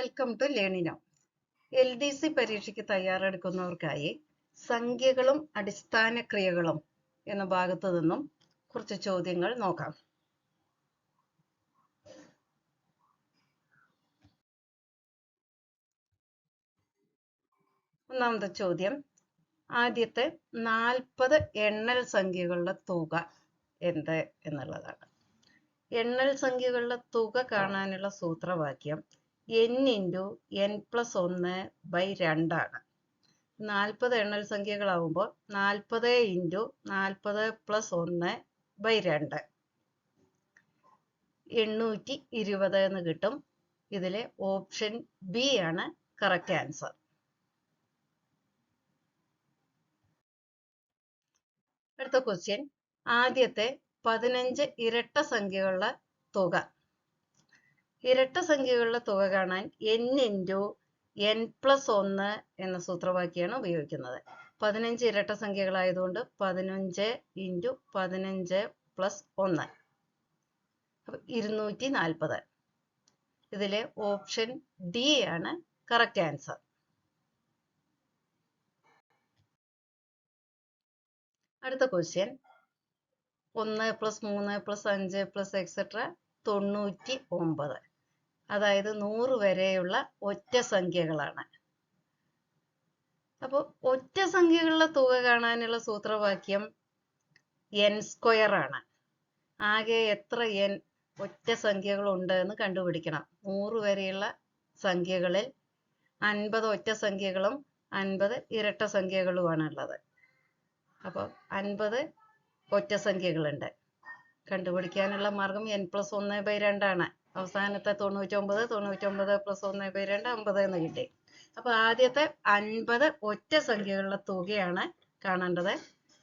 Welcome to Learnino L D C പരീക്ഷയ്ക്ക് തയ്യാറെടുക്കുന്നവർക്കായി സംഖ്യകളും അടിസ്ഥാന ക്രിയകളും എന്ന ഭാഗത്തു നിന്നും കുറച്ച് ചോദ്യങ്ങൾ നോക്കാം. ഒന്നാമത്തെ ചോദ്യം ആദ്യത്തെ നാൽപ്പത് എണ്ണൽ സംഖ്യകളുടെ തുക എന്ത് എന്നുള്ളതാണ്. എണ്ണൽ സംഖ്യകളുടെ തുക കാണാനുള്ള സൂത്രവാക്യം n ഇന്റു എൻ പ്ലസ് ഒന്ന് ബൈ രണ്ടാണ് നാൽപ്പത് എണ്ണൽ സംഖ്യകളാവുമ്പോൾ നാൽപ്പത് ഇന്റു നാൽപ്പത് പ്ലസ് ഒന്ന് ബൈ രണ്ട് എണ്ണൂറ്റി ഇരുപത് എന്ന് കിട്ടും. ഇതിലെ ഓപ്ഷൻ ബി ആണ് കറക്റ്റ് ആൻസർ അടുത്ത ക്വസ്റ്റ്യൻ ആദ്യത്തെ പതിനഞ്ച് ഇരട്ട സംഖ്യകളുടെ തുക. ഇരട്ട സംഖ്യകളുടെ തുക കാണാൻ n ഇന്റു എൻ പ്ലസ് ഒന്ന് എന്ന സൂത്രവാക്യമാണ് ഉപയോഗിക്കുന്നത്. പതിനഞ്ച് ഇരട്ട സംഖ്യകളായതുകൊണ്ട് പതിനഞ്ച് ഇന്റു പതിനഞ്ച് പ്ലസ് ഒന്ന്. ഇരുന്നൂറ്റി നാൽപ്പത് ഇതിലെ ഓപ്ഷൻ ഡി ആണ് കറക്റ്റ് ആൻസർ അടുത്ത ക്വസ്റ്റ്യൻ ഒന്ന് പ്ലസ് മൂന്ന് പ്ലസ് അഞ്ച് പ്ലസ് എക്സെട്ര തൊണ്ണൂറ്റി ഒമ്പത് അതായത് നൂറ് വരെയുള്ള ഒറ്റ സംഖ്യകളാണ്. അപ്പോൾ ഒറ്റ സംഖ്യകളുടെ തുക കാണാനുള്ള സൂത്രവാക്യം എൻ സ്ക്വയർ ആണ്. ആകെ എത്ര എൻ ഒറ്റ സംഖ്യകളുണ്ട് എന്ന് കണ്ടുപിടിക്കണം. നൂറ് വരെയുള്ള സംഖ്യകളിൽ അൻപത് ഒറ്റ സംഖ്യകളും അൻപത് ഇരട്ട സംഖ്യകളുമാണ് ഉള്ളത് അപ്പോൾ അൻപത് ഒറ്റ സംഖ്യകളുണ്ട്. കണ്ടുപിടിക്കാനുള്ള മാർഗം എൻ പ്ലസ് ഒന്ന് ബൈ രണ്ടാണ് അവസാനത്തെ തൊണ്ണൂറ്റൊമ്പത് തൊണ്ണൂറ്റൊമ്പത് പ്ലസ് ഒന്ന് ബൈ രണ്ട് അമ്പത് എന്ന് കിട്ടി. അപ്പൊ ആദ്യത്തെ അൻപത് ഒറ്റ സംഖ്യകളുടെ തുകയാണ് കാണേണ്ടത്.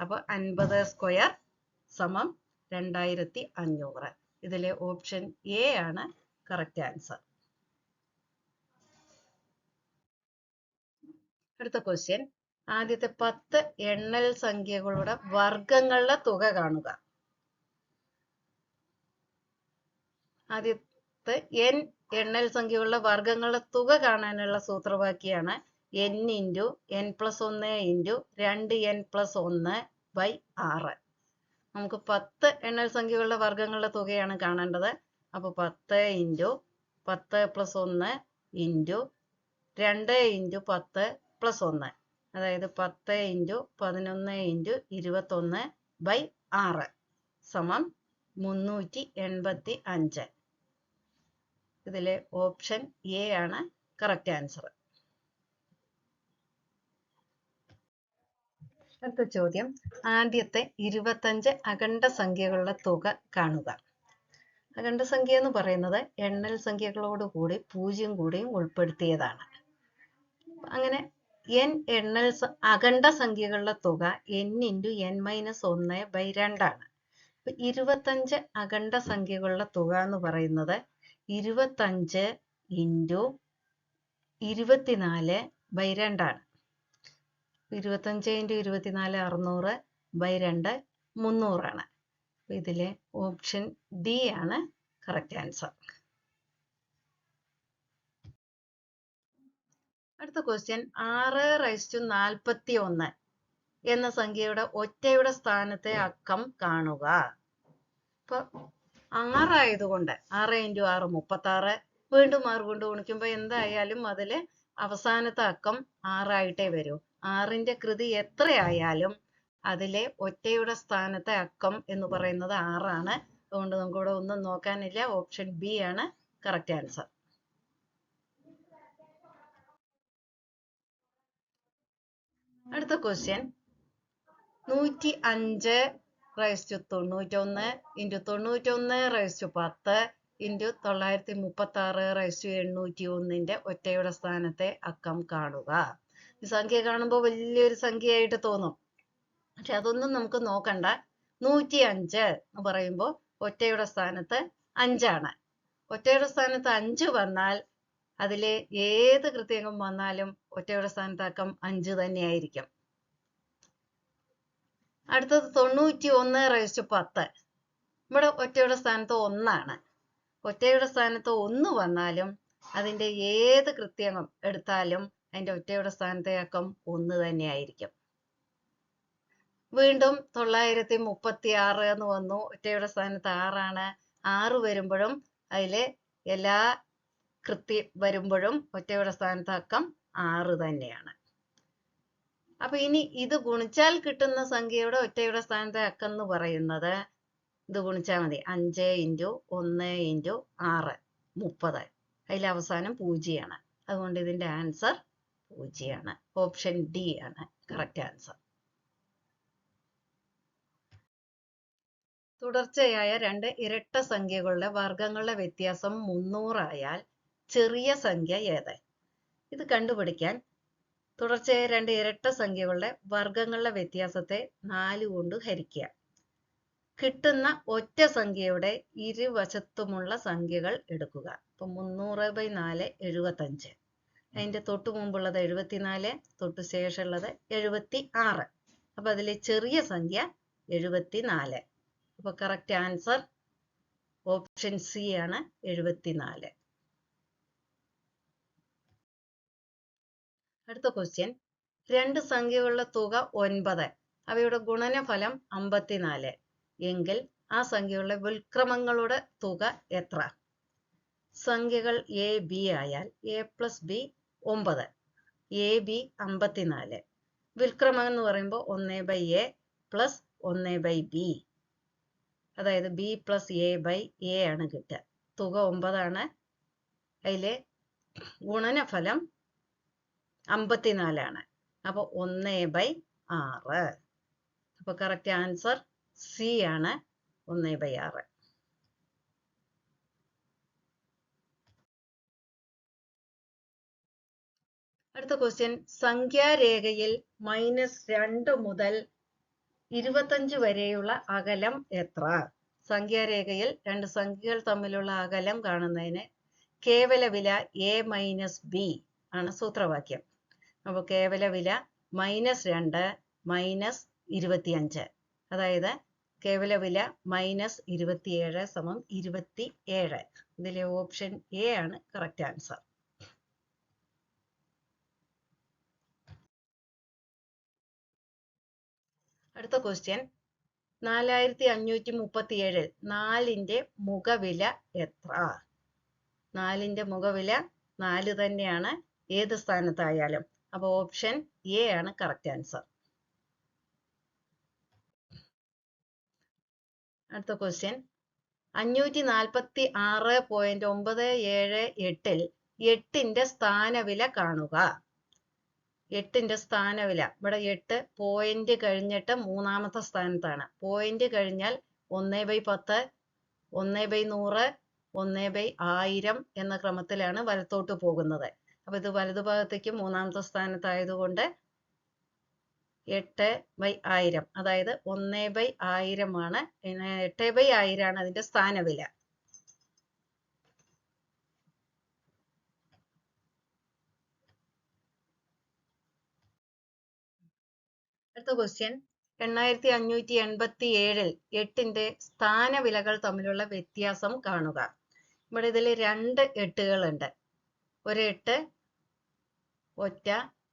അപ്പൊ അൻപത് സ്ക്വയർ സമം രണ്ടായിരത്തി അഞ്ഞൂറ്. ഇതിലെ ഓപ്ഷൻ എ ആണ് കറക്റ്റ് ആൻസർ അടുത്ത ക്വസ്റ്റ്യൻ ആദ്യത്തെ പത്ത് എണ്ണൽ സംഖ്യകളുടെ വർഗങ്ങളുടെ തുക കാണുക. ആദ്യത്തെ എൻ എണ്ണൽ സംഖ്യകളുടെ വർഗങ്ങളുടെ തുക കാണാനുള്ള സൂത്രവാക്യാണ് എൻ ഇന്റു എൻ പ്ലസ് ഒന്ന് ഇന്റു രണ്ട് എൻ പ്ലസ് ഒന്ന് ബൈ ആറ്. നമുക്ക് പത്ത് എണ്ണൽ സംഖ്യകളുടെ വർഗങ്ങളുടെ തുകയാണ് കാണേണ്ടത്. അപ്പോൾ പത്ത് ഇന്റു പത്ത് പ്ലസ് ഒന്ന് ഇന്റു രണ്ട് ഇന്റു പത്ത് പ്ലസ് ഒന്ന്. അതായത് പത്ത് ഇന്റു പതിനൊന്ന് ഇന്റു ഇരുപത്തൊന്ന് ബൈ ആറ്. സമം മുന്നൂറ്റി എൺപത്തി അഞ്ച്. ഇതിലെ ഓപ്ഷൻ എ ആണ് കറക്റ്റ് ആൻസർ അടുത്ത ചോദ്യം. ആദ്യത്തെ ഇരുപത്തഞ്ച് അഖണ്ഡ സംഖ്യകളുടെ തുക കാണുക. അഖണ്ഡ സംഖ്യ എന്ന് പറയുന്നത് എണ്ണൽ സംഖ്യകളോട് കൂടി പൂജ്യം കൂടിയും ഉൾപ്പെടുത്തിയതാണ്. അങ്ങനെ എൻ എണ്ണൽ അഖണ്ഡ സംഖ്യകളുടെ തുക എൻ ഇന്റു എൻ മൈനസ് ഒന്ന് ബൈ രണ്ടാണ് ഇരുപത്തഞ്ച് അഖണ്ഡ സംഖ്യകളുടെ തുക എന്ന് പറയുന്നത് ഇരുപത്തഞ്ച് ഇന്റു ഇരുപത്തിനാല് ബൈ രണ്ടാണ്. ഇരുപത്തഞ്ച് ഇന്റു ഇരുപത്തിനാല് അറുന്നൂറ് ബൈ രണ്ട് മുന്നൂറാണ്. ഇതിലെ ഓപ്ഷൻ ഡി ആണ് കറക്റ്റ് ആൻസർ അടുത്ത ക്വസ്റ്റ്യൻ ആറ് റൈസ് ടു നാൽപ്പത്തി ഒന്ന് എന്ന സംഖ്യയുടെ ഒറ്റയുടെ സ്ഥാനത്തെ അക്കം കാണുക. ഇപ്പൊ ആറായതുകൊണ്ട് ആറ് ഇന്റു ആറ് മുപ്പത്തി ആറ് വീണ്ടും ആറ് കൊണ്ട് ഗുണിക്കുമ്പോൾ എന്തായാലും അതിൽ അവസാനത്തെ അക്കം ആറായിട്ടേ വരൂ. ആറിന്റെ കൃതി എത്രയായാലും അതിലെ ഒറ്റയുടെ സ്ഥാനത്തെ അക്കം എന്ന് പറയുന്നത് ആറാണ്. അതുകൊണ്ട് നമുക്ക് ഇവിടെ ഒന്നും നോക്കാനില്ല. ഓപ്ഷൻ ബി ആണ് കറക്റ്റ് ആൻസർ. അടുത്ത ക്വസ്റ്റ്യൻ. നൂറ്റി അഞ്ച് റൈസ് ടു തൊണ്ണൂറ്റൊന്ന് ഇന്റു തൊണ്ണൂറ്റൊന്ന് റൈസ് ടു പത്ത് ഇന്റു തൊള്ളായിരത്തി മുപ്പത്തി ആറ് റൈസ് ടു എണ്ണൂറ്റി ഒന്നിന്റെ ഒറ്റയുടെ സ്ഥാനത്തെ അക്കം കാണുക. ഈ സംഖ്യ കാണുമ്പോൾ വലിയൊരു സംഖ്യയായിട്ട് തോന്നും. പക്ഷെ അതൊന്നും നമുക്ക് നോക്കണ്ട. നൂറ്റി അഞ്ച് എന്ന് പറയുമ്പോൾ ഒറ്റയുടെ സ്ഥാനത്ത് അഞ്ചാണ്. ഒറ്റയുടെ സ്ഥാനത്ത് അഞ്ച് വന്നാൽ അതിലെ ഏത് കൃത്യങ്കം വന്നാലും ഒറ്റയുടെ സ്ഥാനത്ത് അക്കം അഞ്ച് തന്നെയായിരിക്കും. അടുത്തത് തൊണ്ണൂറ്റി ഒന്ന് റേസ്റ്റ് പത്ത്. ഇവിടെ ഒറ്റയുടെ സ്ഥാനത്ത് ഒന്നാണ്. ഒറ്റയുടെ സ്ഥാനത്ത് ഒന്ന് വന്നാലും അതിന്റെ ഏത് കൃത്യകം എടുത്താലും അതിന്റെ ഒറ്റയുടെ സ്ഥാനത്തെ അക്കം ഒന്ന് തന്നെയായിരിക്കും. വീണ്ടും തൊള്ളായിരത്തി മുപ്പത്തി ആറ് എന്ന് വന്നു. ഒറ്റയുടെ സ്ഥാനത്ത് ആറാണ്. ആറ് വരുമ്പോഴും അതിലെ എല്ലാ കൃത്യ വരുമ്പോഴും ഒറ്റയുടെ സ്ഥാനത്ത് അക്കം ആറ് തന്നെയാണ്. അപ്പൊ ഇനി ഇത് ഗുണിച്ചാൽ കിട്ടുന്ന സംഖ്യയുടെ ഒറ്റയുടെ സ്ഥാനത്തെ അക്കെന്ന് പറയുന്നത് ഇത് ഗുണിച്ചാൽ മതി. അഞ്ച് ഇന്റു ഒന്ന് ഇന്റു ആറ്. മുപ്പത്. അതിൽ അവസാനം പൂജ്യമാണ് അതുകൊണ്ട് ഇതിന്റെ ആൻസർ പൂജ്യമാണ് ഓപ്ഷൻ ഡി ആണ്. Correct answer. തുടർച്ചയായ രണ്ട് ഇരട്ട സംഖ്യകളുടെ വർഗങ്ങളുടെ വ്യത്യാസം മുന്നൂറായാൽ ചെറിയ സംഖ്യ ഏത്? ഇത് കണ്ടുപിടിക്കാൻ തുടർച്ചയായ രണ്ട് ഇരട്ട സംഖ്യകളുടെ വർഗങ്ങളുടെ വ്യത്യാസത്തെ നാല് കൊണ്ട് ഹരിക്കുക. കിട്ടുന്ന ഒറ്റ സംഖ്യയുടെ ഇരുവശത്തുമുള്ള സംഖ്യകൾ എടുക്കുക. ഇപ്പൊ മുന്നൂറ് ബൈ നാല് എഴുപത്തഞ്ച്. അതിന്റെ തൊട്ടു മുമ്പുള്ളത് എഴുപത്തിനാല് തൊട്ടു ശേഷമുള്ളത് എഴുപത്തി ആറ് അപ്പൊ അതിലെ ചെറിയ സംഖ്യ എഴുപത്തിനാല്. അപ്പൊ കറക്റ്റ് ആൻസർ ഓപ്ഷൻ സി ആണ് എഴുപത്തിനാല്. അടുത്ത ക്വസ്റ്റ്യൻ രണ്ട് സംഖ്യകളുടെ തുക ഒൻപത്. അവയുടെ ഗുണനഫലം അമ്പത്തിനാല്. എങ്കിൽ ആ സംഖ്യകളുടെ വിൽക്രമങ്ങളുടെ തുക എത്ര? സംഖ്യകൾ എ ബി ആയാൽ എ പ്ലസ് ബി ഒമ്പത്. എ ബി അമ്പത്തിനാല്. വിൽക്രമം എന്ന് പറയുമ്പോൾ ഒന്ന് ബൈ എ പ്ലസ് ഒന്ന് ബൈ ബി അതായത് B plus A by A ആണ് കിട്ടുക. തുക ഒമ്പതാണ്. അതിലെ ഗുണനഫലം അമ്പത്തിനാലാണ്. അപ്പൊ ഒന്ന് ബൈ ആറ്. അപ്പൊ കറക്റ്റ് ആൻസർ സി ആണ് ഒന്ന് ബൈ ആറ്. അടുത്ത ക്വസ്റ്റ്യൻ സംഖ്യാരേഖയിൽ മൈനസ് രണ്ട് മുതൽ ഇരുപത്തഞ്ച് വരെയുള്ള അകലം എത്ര? സംഖ്യാരേഖയിൽ രണ്ട് സംഖ്യകൾ തമ്മിലുള്ള അകലം കാണുന്നതിന് കേവല വില എ മൈനസ് ബി ആണ് സൂത്രവാക്യം. അപ്പോൾ കേവല വില മൈനസ് രണ്ട് മൈനസ് ഇരുപത്തിയഞ്ച്. അതായത് കേവല വില മൈനസ് ഇരുപത്തിയേഴ് സമം ഇരുപത്തി ഏഴ് ഇതിലെ ഓപ്ഷൻ എ ആണ് കറക്റ്റ് ആൻസർ അടുത്ത ക്വസ്റ്റ്യൻ നാലായിരത്തി അഞ്ഞൂറ്റി മുപ്പത്തി ഏഴിൽ നാലിന്റെ മുഖവില എത്ര? നാലിന്റെ മുഖവില നാല് തന്നെയാണ്. ഏത് സ്ഥാനത്തായാലും. അപ്പൊ ഓപ്ഷൻ എ ആണ് കറക്റ്റ് ആൻസർ അടുത്ത ക്വസ്റ്റ്യൻ അഞ്ഞൂറ്റി നാൽപ്പത്തി ആറ് പോയിന്റ് ഒമ്പത് ഏഴ് എട്ടിൽ എട്ടിന്റെ സ്ഥാനവില കാണുക. എട്ടിന്റെ സ്ഥാനവില. ഇവിടെ എട്ട് പോയിന്റ് കഴിഞ്ഞിട്ട് മൂന്നാമത്തെ സ്ഥാനത്താണ്. പോയിന്റ് കഴിഞ്ഞാൽ ഒന്നേ ബൈ പത്ത് ഒന്നേ ബൈ നൂറ് ഒന്നേ ബൈ ആയിരം എന്ന ക്രമത്തിലാണ് വലത്തോട്ട് പോകുന്നത്. അപ്പൊ ഇത് വലതുഭാഗത്തേക്ക് മൂന്നാമത്തെ സ്ഥാനത്തായതുകൊണ്ട് എട്ട് ബൈ ആയിരം. അതായത് ഒന്ന് ബൈ ആയിരമാണ്. എട്ട് ബൈ ആയിരമാണ് അതിന്റെ സ്ഥാനവില. അടുത്ത ക്വസ്റ്റ്യൻ എണ്ണായിരത്തി അഞ്ഞൂറ്റി എൺപത്തി ഏഴിൽ എട്ടിന്റെ സ്ഥാനവിലകൾ തമ്മിലുള്ള വ്യത്യാസം കാണുക. ഇവിടെ ഇതിൽ രണ്ട് എട്ടുകളുണ്ട്. ഒരു എട്ട് ഒറ്റ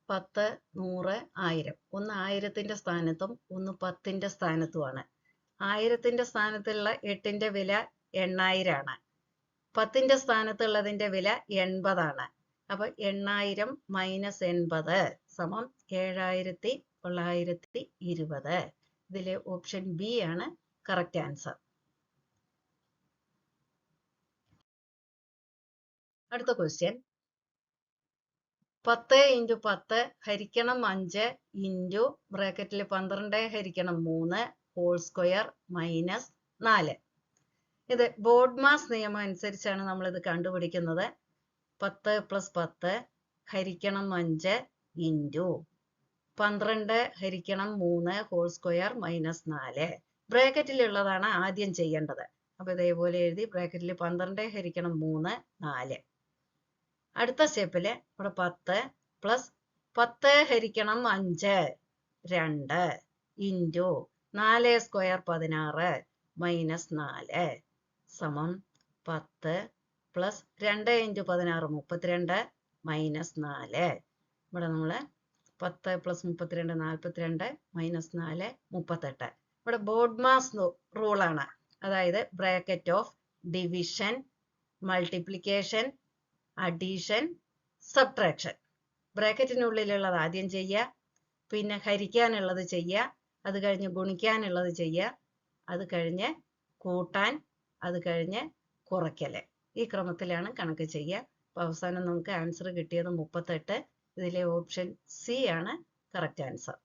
പത്ത് നൂറ് ആയിരം. ഒന്ന് ആയിരത്തിന്റെ സ്ഥാനത്തും ഒന്ന് പത്തിന്റെ സ്ഥാനത്തുമാണ്. ആയിരത്തിന്റെ സ്ഥാനത്തുള്ള എട്ടിന്റെ വില എണ്ണായിരമാണ് പത്തിന്റെ സ്ഥാനത്തുള്ളതിന്റെ വില എൺപതാണ്. അപ്പൊ എണ്ണായിരം മൈനസ് എൺപത് സമം ഏഴായിരത്തി തൊള്ളായിരത്തി ഇരുപത്. ഇതിലെ ഓപ്ഷൻ ബി ആണ് കറക്റ്റ് ആൻസർ. അടുത്ത ക്വസ്റ്റ്യൻ. പത്ത് ഇന്റു പത്ത് ഹരിക്കണം അഞ്ച് ഇന്റു ബ്രാക്കറ്റിൽ പന്ത്രണ്ട് ഹരിക്കണം മൂന്ന് ഹോൾ സ്ക്വയർ മൈനസ് നാല്. ഇത് ബോഡ്മാസ് നിയമം അനുസരിച്ചാണ് നമ്മൾ ഇത് കണ്ടുപിടിക്കുന്നത്. പത്ത് പ്ലസ് പത്ത് ഹരിക്കണം അഞ്ച് ഇന്റു പന്ത്രണ്ട് ഹരിക്കണം മൂന്ന് ഹോൾ സ്ക്വയർ മൈനസ് നാല്. ബ്രാക്കറ്റിലുള്ളതാണ് ആദ്യം ചെയ്യേണ്ടത്. അപ്പൊ ഇതേപോലെ എഴുതി ബ്രാക്കറ്റിൽ പന്ത്രണ്ട് ഹരിക്കണം മൂന്ന് നാല്. അടുത്ത സ്റ്റെപ്പിൽ ഇവിടെ പത്ത് പ്ലസ് പത്ത് ഹരിക്കണം അഞ്ച് രണ്ട് ഇന്റു നാല് സ്ക്വയർ പതിനാറ് മൈനസ് നാല് സമം പത്ത് പ്ലസ് രണ്ട് ഇന്റു പതിനാറ് മുപ്പത്തിരണ്ട് മൈനസ് നാല്. ഇവിടെ നമ്മൾ പത്ത് പ്ലസ് മുപ്പത്തിരണ്ട് നാൽപ്പത്തിരണ്ട് മൈനസ് നാല് മുപ്പത്തെട്ട്. ഇവിടെ ബോഡ്മാസ് റൂളാണ് അതായത് bracket of division multiplication addition subtraction ബ്രാക്കറ്റിനുള്ളിലുള്ളത് ആദ്യം ചെയ്യുക പിന്നെ ഹരിക്കാനുള്ളത് ചെയ്യുക അത് കഴിഞ്ഞ് ഗുണിക്കാനുള്ളത് ചെയ്യുക അത് കഴിഞ്ഞ് കൂട്ടാൻ അത് കഴിഞ്ഞ് കുറയ്ക്കൽ ഈ ക്രമത്തിലാണ് കണക്ക് ചെയ്യുക. അപ്പോൾ അവസാനം നമുക്ക് ആൻസർ കിട്ടിയത് മുപ്പത്തെട്ട്. ഇതിലെ ഓപ്ഷൻ സി ആണ് കറക്റ്റ് ആൻസർ